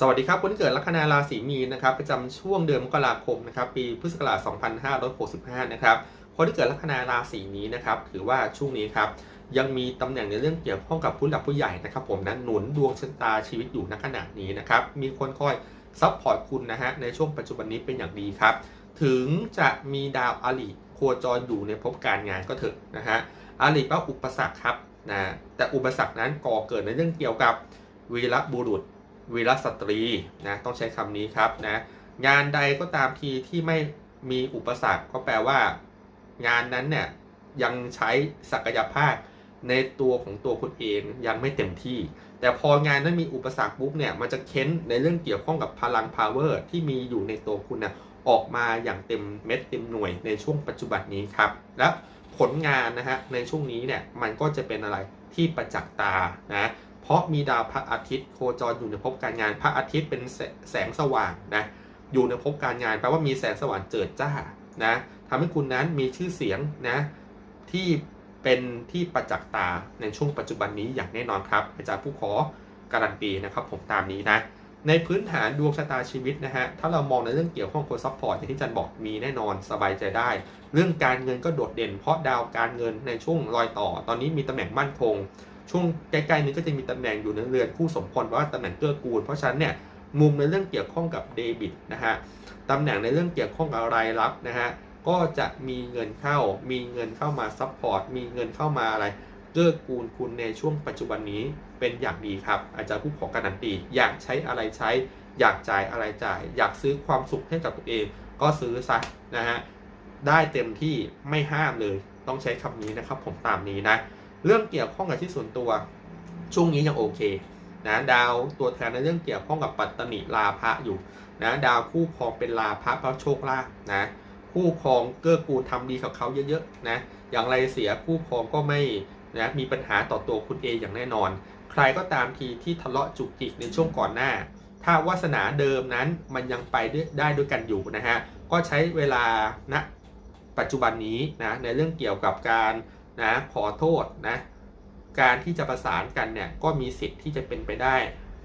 สวัสดีครับคนที่เกิดลัคนาราศีมีนนะครับประจำช่วงเดือนมกราคมนะครับปีพุทธศักราช2565นะครับคนที่เกิดลัคนาราศีนี้นะครับถือว่าช่วงนี้ครับยังมีตำแหน่งในเรื่องเกี่ยวข้องกับผู้หลักผู้ใหญ่นะครับ ผมนั้นหนุนดวงชะตาชีวิตอยู่ณขณะนี้นะครับมีคนคอยซัพพอร์ตคุณนะฮะในช่วงปัจจุบันนี้เป็นอย่างดีครับ ถึงจะมีดาวอาลีโคจรอยู่ในภพการงานก็เถอะนะฮะอาลีแปลว่าอุปสรรคครับนะแต่อุปสรรคนั้นก่อเกิดในเรื่องเกี่ยวกับวีรบุรุษ วีรสตรีนะต้องใช้คำนี้ครับนะงานใดก็ตามทีที่ไม่มีอุปสรรคก็แปลว่า งานนั้นเนี่ยยังใช้ศักยภาพในตัวของตัวคุณเองยังไม่เต็มที่ แต่พองานนั้นมีอุปสรรคปุ๊บเนี่ยมันจะเค้นในเรื่องเกี่ยวข้องกับพลัง power ที่มีอยู่ในตัวคุณนะออกมาอย่างเต็มเม็ดเต็มหน่วยในช่วงปัจจุบันนี้ครับ และผลงานนะฮะในช่วงนี้เนี่ยมันก็จะเป็นอะไรที่ประจักษ์ตานะ เพราะมีดาวพระอาทิตย์โคจรอยู่ในภพการงาน พระอาทิตย์เป็นแสงสว่างนะอยู่ในภพการงานแปลว่ามีแสงสว่างเจิดจ้านะทำให้คุณนั้นมีชื่อเสียงนะที่เป็นที่ประจักษ์ตาในช่วงปัจจุบันนี้อย่างแน่นอนครับ อาจารย์ผู้ขอการันตีนะครับ ผมตามนี้นะในพื้นฐานดวงชะตาชีวิตนะฮะ ถ้าเรามองในเรื่องเกี่ยวข้องคนซัพพอร์ตอย่างที่อาจารย์บอกมีแน่นอนสบายใจได้ เรื่องการเงินก็โดดเด่นเพราะดาวการเงินในช่วงรอยต่อ ตอนนี้มีตำแหน่งมั่นคง ช่วงใกล้ๆนี้ก็จะมีตำแหน่งอยู่ในเรือนคู่สมพลว่าตำแหน่งเกื้อกูลเพราะฉะนั้นเนี่ยมุมในเรื่องเกี่ยวข้องกับเดบิตนะฮะตำแหน่งในเรื่องเกี่ยวข้องกับรายรับนะฮะก็จะมีเงินเข้า มีเงินเข้ามาซัพพอร์ต มีเงินเข้ามาอะไร เกื้อกูลคุณในช่วงปัจจุบันนี้เป็นอย่างดีครับ อาจารย์ผู้ขอการันตี อยากใช้อะไรใช้ อยากจ่ายอะไรจ่าย อยากซื้อความสุขให้กับตัวเอง ก็ซื้อซะนะฮะ ได้เต็มที่ไม่ห้ามเลย ต้องใช้คำนี้นะครับผมตามนี้นะ เรื่องเกี่ยวข้องกับที่ส่วนตัว ช่วงนี้ยังโอเคนะดาวตัวแทนในเรื่องเกี่ยวข้องกับปัตตนิลาภะอยู่นะดาวคู่ครองเป็นลาภะเพราะโชคลาภนะคู่ครองเกื้อกูลทำดีกับเขาเยอะๆนะอย่างไรเสียคู่ครองก็ไม่นะมีปัญหาต่อตัวคุณเองอย่างแน่นอน ใครก็ตามทีที่ทะเลาะจุกจิกในช่วงก่อนหน้า ถ้าวาสนาเดิมนั้นมันยังไปได้ได้ด้วยกันอยู่นะฮะก็ใช้เวลาณปัจจุบันนี้นะในเรื่องเกี่ยวกับการ นะขอโทษนะการที่จะประสานกันเนี่ยก็มีสิทธิ์ที่จะเป็นไปได้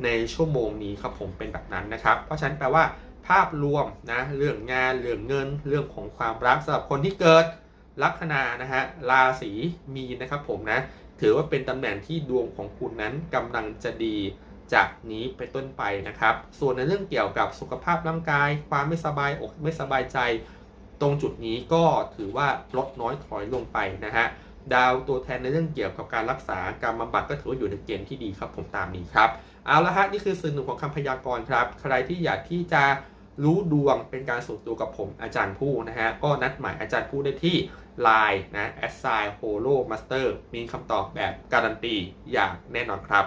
ในชั่วโมงนี้ครับผมเป็นแบบนั้นนะครับ เพราะฉะนั้นแปลว่าภาพรวมนะเรื่องงานเรื่องเงิน เรื่องของความรักสำหรับคนที่เกิดลัคนานะฮะราศีมีนะครับผมนะถือว่าเป็นตำแหน่งที่ดวงของคุณนั้นกำลังจะดีจากนี้ไปต้นไปนะครับ ส่วนในเรื่องเกี่ยวกับสุขภาพร่างกาย ความไม่สบายอกไม่สบายใจ ตรงจุดนี้ก็ถือว่าลดน้อยถอยลงไปนะฮะ ดาวตัวแทนในเรื่องเกี่ยวกับการรักษาการบำบัดก็ถือว่าอยู่ในเกณฑ์ที่ดีครับผมตามนี้ครับ เอาละฮะนี่คือส่วนหนึ่งของคำพยากรณ์ครับ ใครที่อยากที่จะรู้ดวงเป็นการส่วนตัวกับผมอาจารย์ผู้นะฮะ ก็นัดหมายอาจารย์ผู้ได้ที่ Line นะ a s s i g n Holo Master มีคำตอบแบบการันตีอย่างแน่นอนครับ